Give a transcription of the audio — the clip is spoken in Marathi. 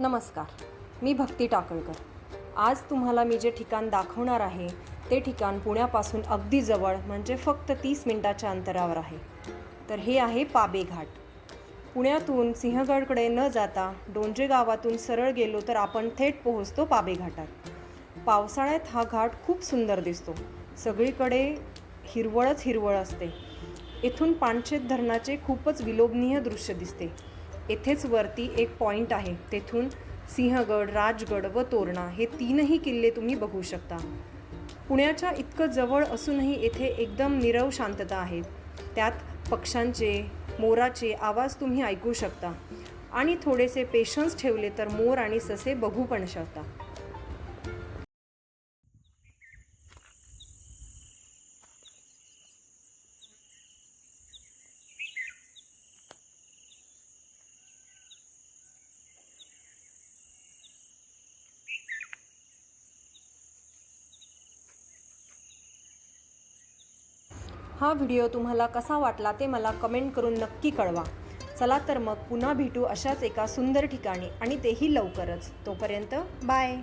नमस्कार मी भक्ती टाकळकर. आज तुम्हाला मी जे ठिकाण दाखवणार आहे ते ठिकाण पुण्यापासून अगदी जवळ म्हणजे फक्त तीस मिनटाच्या अंतरावर आहे. तर हे आहे पाबे घाट. पुण्यातून सिंहगडकडे न जाता डोंजे गावातून सरळ गेलो तर आपण थेट पोहोचतो पाबे घाटात. पावसाळ्यात हा घाट खूप सुंदर दिसतो. सगळीकडे हिरवळच हिरवळ असते. येथून पानशेत धरणाचे खूपच विलोभनीय दृश्य दिसते. येथेच वरती एक पॉईंट आहे. तेथून सिंहगड राजगड व तोरणा हे तीनही किल्ले तुम्ही बघू शकता. पुण्याच्या इतकं जवळ असूनही येथे एकदम निरव शांतता आहे. त्यात पक्ष्यांचे मोराचे आवाज तुम्ही ऐकू शकता. आणि थोडेसे पेशन्स ठेवले तर मोर आणि ससे बघू पण शकता. हा व्हिडिओ तुम्हाला कसा वाटला ते मला कमेंट करून नक्की कळवा. चला तर मग पुन्हा भेटू अशाच एका सुंदर ठिकाणी आणि तेही लवकरच. तोपर्यंत बाय.